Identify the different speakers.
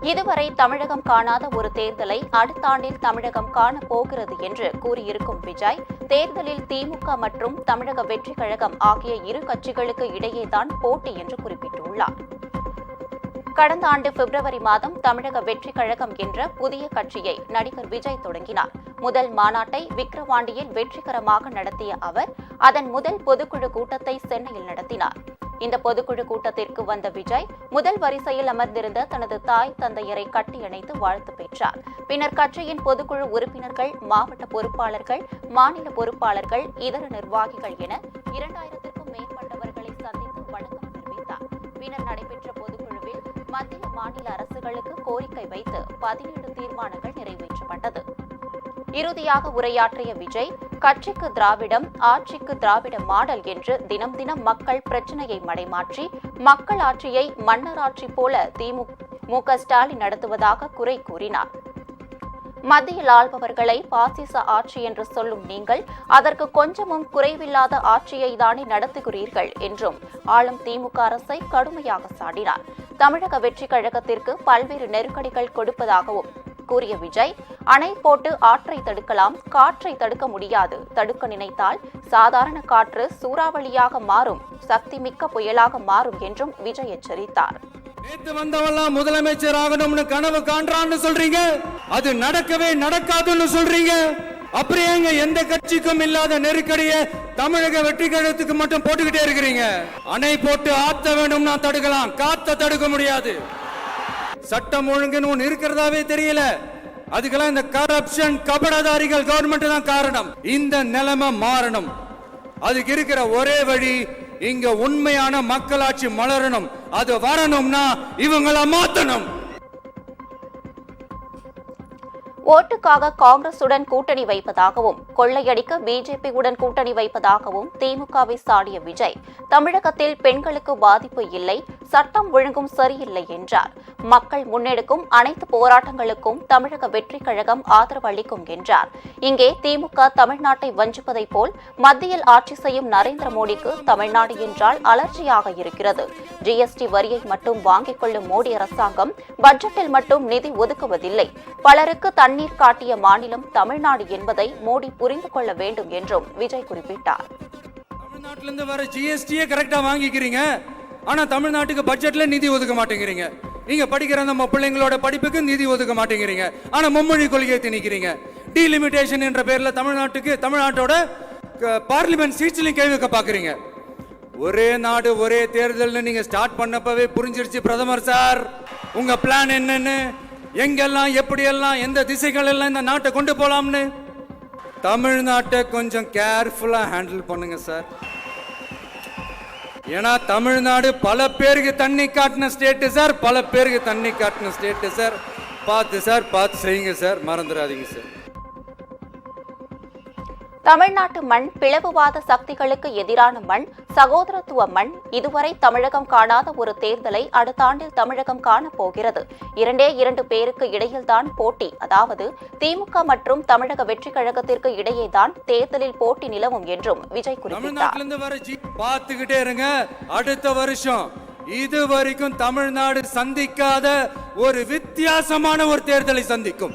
Speaker 1: இதுவரை தமிழகம் காணாத ஒரு தேர்தலை அடுத்த ஆண்டில் தமிழகம் காண போகிறது என்று கூறியிருக்கும் விஜய் தேர்தலில் திமுக மற்றும் தமிழக வெற்றிக் கழகம் ஆகிய இரு கட்சிகளுக்கு இடையேதான் போட்டி என்று குறிப்பிட்டுள்ளார். கடந்த ஆண்டு பிப்ரவரி மாதம் தமிழக வெற்றிக் கழகம் என்ற புதிய கட்சியை நடிகர் விஜய் தொடங்கினார். முதல் மாநாட்டை விக்கிரவாண்டியில் வெற்றிகரமாக நடத்திய அவர் அதன் முதல் பொதுக்குழு கூட்டத்தை சென்னையில் நடத்தினார். இந்த பொதுக்குழு கூட்டத்திற்கு வந்த விஜய் முதல் வரிசையில் அமர்ந்திருந்த தனது தாய் தந்தையரை கட்டியணைத்து வாழ்த்து பெற்றார். பின்னர் கட்சியின் பொதுக்குழு உறுப்பினர்கள் மாவட்ட பொறுப்பாளர்கள் மாநில பொறுப்பாளர்கள் இதர நிர்வாகிகள் என இரண்டாயிரத்திற்கும் மேற்பட்டவர்களை சந்தித்து வணக்கம் தெரிவித்தார். பின்னர் நடைபெற்ற பொதுக்குழுவில் மத்திய மாநில அரசுகளுக்கு கோரிக்கை வைத்து பதினேழு தீர்மானங்கள் நிறைவேற்றப்பட்டது. இறுதியாக உரையாற்றிய விஜய் கட்சிக்கு திராவிடம் ஆட்சிக்கு திராவிட மாடல் என்று தினம் தினம் மக்கள் பிரச்சனையை மடைமாற்றி மக்கள் ஆட்சியை மன்னராட்சி போல திமுக ஸ்டாலின் நடத்துவதாக குறை கூறினார். மத்தியில் ஆள்பவர்களை பாசிச ஆட்சி என்று சொல்லும் நீங்கள் அதற்கு கொஞ்சமும் குறைவில்லாத ஆட்சியை தானே நடத்துகிறீர்கள் என்றும் ஆளும் திமுக அரசை கடுமையாக சாடினார். தமிழக வெற்றிக் கழகத்திற்கு பல்வேறு நெருக்கடிகள் கொடுப்பதாகவும் கூறிய விஜய் அணை போட்டு ஆற்றை தடுக்கலாம் காற்றை தடுக்க முடியாது. தடுக்க நினைத்தால் சாதாரண காற்று சூறாவளியாக மாறும் சக்தி மிக்க புயலாக மாறும் என்றும் விஜய் எச்சரித்தார்.
Speaker 2: நேத்து வந்தவெல்லாம் முதலமைச்சர் ஆகணும்னு கனவு காண்றான்னு சொல்றீங்க? அது நடக்கவே நடக்காதுன்னு சொல்றீங்க? அப்புறம் ஏங்க எந்த கட்சிக்கும் இல்லாத நெருக்கடிய தமிழக வெற்றி கழகத்துக்கு மட்டும் போட்டுக்கிட்டே இருக்கிறீங்க? அணை போட்டு ஆத்த வேணும்னா தடுக்கலாம் காத்த தடுக்க முடியாது. சட்டம் ஒழுங்குன்னு ஒண்ணு இருக்கிறதாவே தெரியல. அதுக்கெல்லாம் இந்த கரப்ஷன் கபடதாரிகள் கவர்மெண்ட் தான் காரணம். இந்த நிலைமை மாறணும். அதுக்கு இருக்கிற ஒரே வழி இங்க உண்மையான மக்களாட்சி மலரணும். அது வரணும்னா இவங்களை மாத்தணும்.
Speaker 1: ஓட்டுக்காக காங்கிரசுடன் கூட்டணி வைப்பதாகவும் கொள்ளையடிக்க பிஜேபியுடன் கூட்டணி வைப்பதாகவும் திமுகவை சாடிய விஜய் தமிழகத்தில் பெண்களுக்கு பாதிப்பு இல்லை சட்டம் ஒழுங்கும் சரியில்லை என்றார். மக்கள் முன்னெடுக்கும் அனைத்து போராட்டங்களுக்கும் தமிழக வெற்றிக் கழகம் ஆதரவு அளிக்கும் என்றார். இங்கே திமுக தமிழ்நாட்டை வஞ்சிப்பதைப் போல் மத்தியில் ஆட்சி செய்யும் நரேந்திர மோடிக்கு தமிழ்நாடு என்றால் அலர்ச்சியாக இருக்கிறது. ஜிஎஸ்டி வரியை மட்டும் வாங்கிக் கொள்ளும் மோடி அரசாங்கம் பட்ஜெட்டில் மட்டும் நிதி ஒதுக்குவதில்லை. பலருக்கு தண்ணீர் காட்டிய மாநிலம் தமிழ்நாடு என்பதை மோடி புரிந்து கொள்ள வேண்டும் என்றும் விஜய் குறிப்பிட்டார்.
Speaker 2: தமிழ்நாட்டிலிருந்து வர ஜிஎஸ்டியே கரெக்டா வாங்கிக்கிறீங்க. ஆனா தமிழ்நாட்டுக்கு பட்ஜெட்ல நிதி ஒதுக்க மாட்டேங்கிறீங்க. நீங்க படிக்கிற நம்ம பிள்ளைங்களோட படிப்புக்கு நிதி ஒதுக்க மாட்டேங்கிறீங்க. ஆனா மும்மொழி கொள்கையை திணிக்கிறீங்க. டீலிமிட்டேஷன் என்ற பேர்ல தமிழ்நாட்டுக்கு தமிழ்நாட்டோட பார்லிமெண்ட் சீட்ஸ்லையும் கேள்விக்க பார்க்குறீங்க. பாக்குறீங்க ஒரே நாடு ஒரே தேர்தல்னு நீங்க ஸ்டார்ட் பண்ணப்பவே புரிஞ்சிருச்சு பிரதமர் சார். உங்க பிளான் என்னன்னு? எங்கெல்லாம் எப்படியெல்லாம் எந்த திசைகள் எல்லாம் இந்த நாட்டை கொண்டு போலாம்னு? தமிழ்நாட்டை கொஞ்சம் கேர்ஃபுல்லா ஹேண்டில் பண்ணுங்க சார். ஏன்னா தமிழ்நாடு பல பேருக்கு தண்ணி காட்டின ஸ்டேட்டு சார். பல பேருக்கு தண்ணி காட்டின ஸ்டேட்டு சார். பார்த்து சார் பார்த்து செய்யுங்க சார். மறந்துடாதீங்க சார்.
Speaker 1: தமிழ்நாட்டு மண் பிளவுவாத சக்திகளுக்கு எதிரான மண் சகோதரத்துவ மண் இதுவரை தமிழகம் காணாத ஒரு தேர்தலை அடுத்த ஆண்டில் தமிழகம் காணப்போகிறது இரண்டே இரண்டு பேருக்கு இடையில்தான் போட்டி. அதாவது திமுக மற்றும் தமிழக வெற்றிக் கழகத்திற்கு இடையேதான் தேர்தலில் போட்டி நிலவும் என்றும் விஜய் குறிப்பிட்டார்.
Speaker 2: பார்த்துக்கிட்டே இருங்க. அடுத்த வருஷம் இது வரைக்கும் தமிழ்நாடு சந்திக்காத ஒரு வித்தியாசமான ஒரு தேர்தலை சந்திக்கும்.